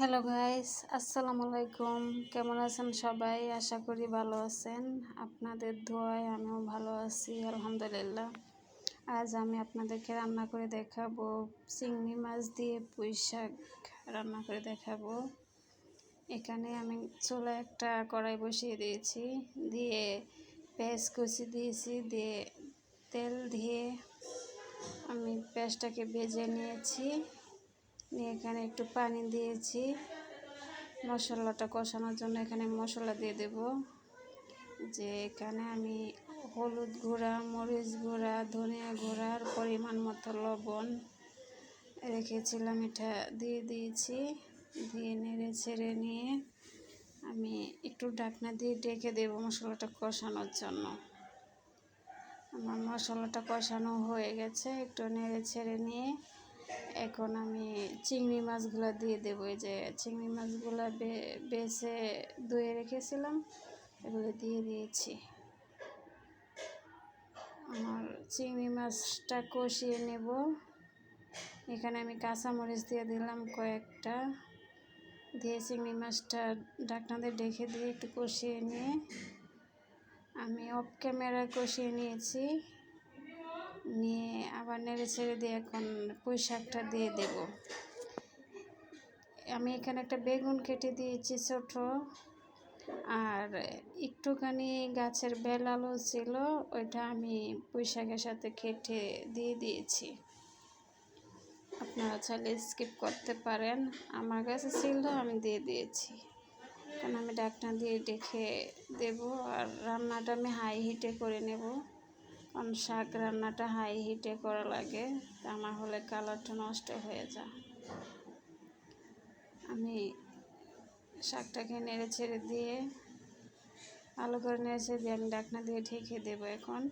Hello guys আসসালামু আলাইকুম কেমন আছেন সবাই? আশা করি ভালো আছেন। আপনাদের দোয়ায় আমিও ভালো আছি, আলহামদুলিল্লাহ। আজ আমি আপনাদেরকে রান্না করে দেখাবো চিংড়ি মাছ দিয়ে পুঁই শাক রান্না করে দেখাবো। এখানে আমি চুলা একটা কড়াই বসিয়ে দিয়েছি। দিয়ে পেঁয়াজ কুচি দিয়েছি, দিয়ে তেল দিয়ে আমি পেঁয়াজটাকে ভেজে নিয়েছি। নিয়ে এখানে একটু পানি দিয়েছি। মশলাটা কষানোর জন্য এখানে মশলা দিয়ে দেব। যে এখানে আমি হলুদ গুঁড়া, মরিচ গুঁড়া, ধনিয়া গুঁড়ার পরিমাণ মতো লবণ রেখেছিলাম। এটা দিয়ে দিয়েছি। দিয়ে নেড়ে ছেড়ে নিয়ে আমি একটু ডাকনা দিয়ে ডেকে দেব মশলাটা কষানোর জন্য। আমার মশলাটা কষানো হয়ে গেছে। একটু নেড়ে ছেড়ে নিয়ে এখন আমি চিংড়ি মাছগুলো দিয়ে দেবো। এই যে চিংড়ি মাছগুলো বেছে ধুয়ে রেখেছিলাম, এগুলো দিয়ে দিয়েছি। আমার চিংড়ি মাছটা কষিয়ে নেব। এখানে আমি কাঁচামরিচ দিয়ে দিলাম কয়েকটা। দিয়ে চিংড়ি মাছটা ঢাকনাতে ডেকে দিয়ে একটু কষিয়ে নিয়ে, আমি অফ ক্যামেরা কষিয়ে নিয়েছি। নিয়ে আবার নেড়ে ছেড়ে দিয়ে এখন পুঁই শাকটা দিয়ে দেব। আমি এখানে একটা বেগুন কেটে দিয়েছি ছোট। আর একটুখানি গাছের বেল আলু ছিল, ওইটা আমি পুঁই শাকের সাথে কেটে দিয়ে দিয়েছি। আপনারা চাইলে স্কিপ করতে পারেন। আমার কাছে ছিল, আমি দিয়ে দিয়েছি। কারণ আমি ডাকনা দিয়ে ডেকে দেব, আর রান্নাটা আমি হাই হিটে করে নেব। কারণ শাক রান্নাটা হাই হিটে করা লাগে, তা আমার হলে কালারটা নষ্ট হয়ে যায়। আমি শাকটাকে নেড়ে ছেড়ে দিয়ে ভালো করে নেড়ে ছেড়ে দিয়ে আমি ডাকনা দিয়ে ঢেকে দেবো এখন।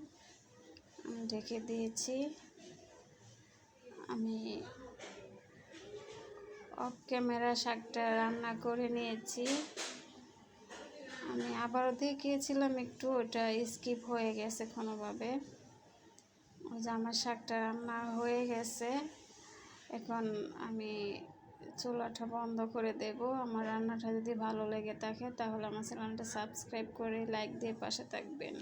আমি ঢেকে দিয়েছি। আমি অফ ক্যামেরা শাকটা রান্না করে নিয়েছি। আমি আবারও দেখিয়েছিলাম একটু, ওটা স্কিপ হয়ে গেছে কোনোভাবে। ওই যে আমার শাকটা রান্না হয়ে গেছে। এখন আমি চুলাটা বন্ধ করে দেব। আমার রান্নাটা যদি ভালো লেগে থাকে, তাহলে আমার চ্যানেলটা সাবস্ক্রাইব করে লাইক দিয়ে পাশে থাকবেন।